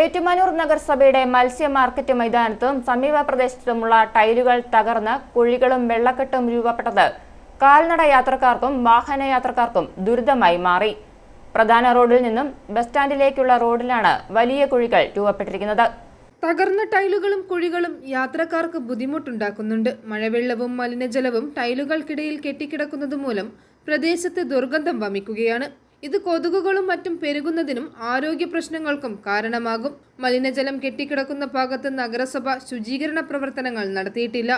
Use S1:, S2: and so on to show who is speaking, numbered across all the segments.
S1: ഏറ്റുമാനൂർ നഗരസഭയുടെ മത്സ്യ മാർക്കറ്റ് മൈതാനത്തും സമീപ പ്രദേശത്തുമുള്ള ടൈലുകൾ തകർന്ന് കുഴികളും വെള്ളക്കെട്ടും രൂപപ്പെട്ടത് കാൽനട യാത്രക്കാർക്കും വാഹന യാത്രക്കാർക്കും ദുരിതമായി മാറി. പ്രധാന റോഡിൽ നിന്നും ബസ് സ്റ്റാൻഡിലേക്കുള്ള റോഡിലാണ് വലിയ കുഴികൾ രൂപപ്പെട്ടിരിക്കുന്നത്.
S2: തകർന്ന ടൈലുകളും കുഴികളും യാത്രക്കാർക്ക് ബുദ്ധിമുട്ടുണ്ടാക്കുന്നുണ്ട്. മഴവെള്ളവും മലിനജലവും ടൈലുകൾക്കിടയിൽ കെട്ടിക്കിടക്കുന്നത് മൂലം പ്രദേശത്ത് ദുർഗന്ധം വമിക്കുകയാണ്. ഇത് കൊതുകുകളും മറ്റും പെരുകുന്നതിനും ആരോഗ്യ പ്രശ്നങ്ങൾക്കും കാരണമാകും. മലിനജലം കെട്ടിക്കിടക്കുന്ന ഭാഗത്ത് നഗരസഭ ശുചീകരണ പ്രവർത്തനങ്ങൾ നടത്തിയിട്ടില്ല.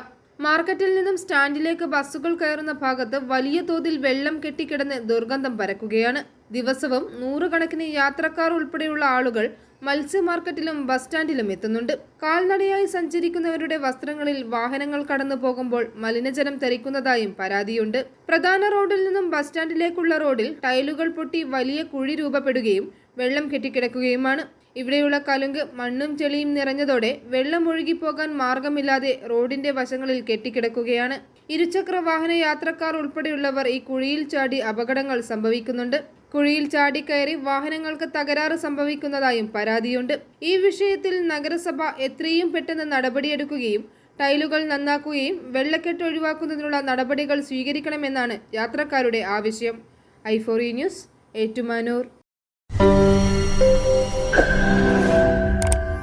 S2: മാർക്കറ്റിൽ നിന്നും സ്റ്റാൻഡിലേക്ക് ബസ്സുകൾ കയറുന്ന ഭാഗത്ത് വലിയ തോതിൽ വെള്ളം കെട്ടിക്കിടന്ന് ദുർഗന്ധം പരക്കുകയാണ്. ദിവസവും നൂറുകണക്കിന് യാത്രക്കാർ ഉൾപ്പെടെയുള്ള ആളുകൾ മത്സ്യ മാർക്കറ്റിലും ബസ് സ്റ്റാൻഡിലും എത്തുന്നുണ്ട്. കാൽനടയായി സഞ്ചരിക്കുന്നവരുടെ വസ്ത്രങ്ങളിൽ വാഹനങ്ങൾ കടന്നു പോകുമ്പോൾ മലിനജലം തെറിക്കുന്നതായും പരാതിയുണ്ട്. പ്രധാന റോഡിൽ നിന്നും ബസ് സ്റ്റാൻഡിലേക്കുള്ള റോഡിൽ ടൈലുകൾ പൊട്ടി വലിയ കുഴി രൂപപ്പെടുകയും വെള്ളം കെട്ടിക്കിടക്കുകയുമാണ്. ഇവിടെയുള്ള കലുങ്ക് മണ്ണും ചെളിയും നിറഞ്ഞതോടെ വെള്ളം ഒഴുകിപ്പോകാൻ മാർഗമില്ലാതെ റോഡിന്റെ വശങ്ങളിൽ കെട്ടിക്കിടക്കുകയാണ്. ഇരുചക്ര വാഹന യാത്രക്കാർ ഉൾപ്പെടെയുള്ളവർ ഈ കുഴിയിൽ ചാടി അപകടങ്ങൾ സംഭവിക്കുന്നുണ്ട്. കുഴിയിൽ ചാടിക്കയറി വാഹനങ്ങൾക്ക് തകരാറ് സംഭവിക്കുന്നതായും പരാതിയുണ്ട്. ഈ വിഷയത്തിൽ നഗരസഭ എത്രയും പെട്ടെന്ന് നടപടിയെടുക്കുകയും ടൈലുകൾ നന്നാക്കുകയും വെള്ളക്കെട്ട് ഒഴിവാക്കുന്നതിനുള്ള നടപടികൾ സ്വീകരിക്കണമെന്നാണ് യാത്രക്കാരുടെ ആവശ്യം. ഐഫോറി ന്യൂസ് ഏറ്റുമാനൂർ.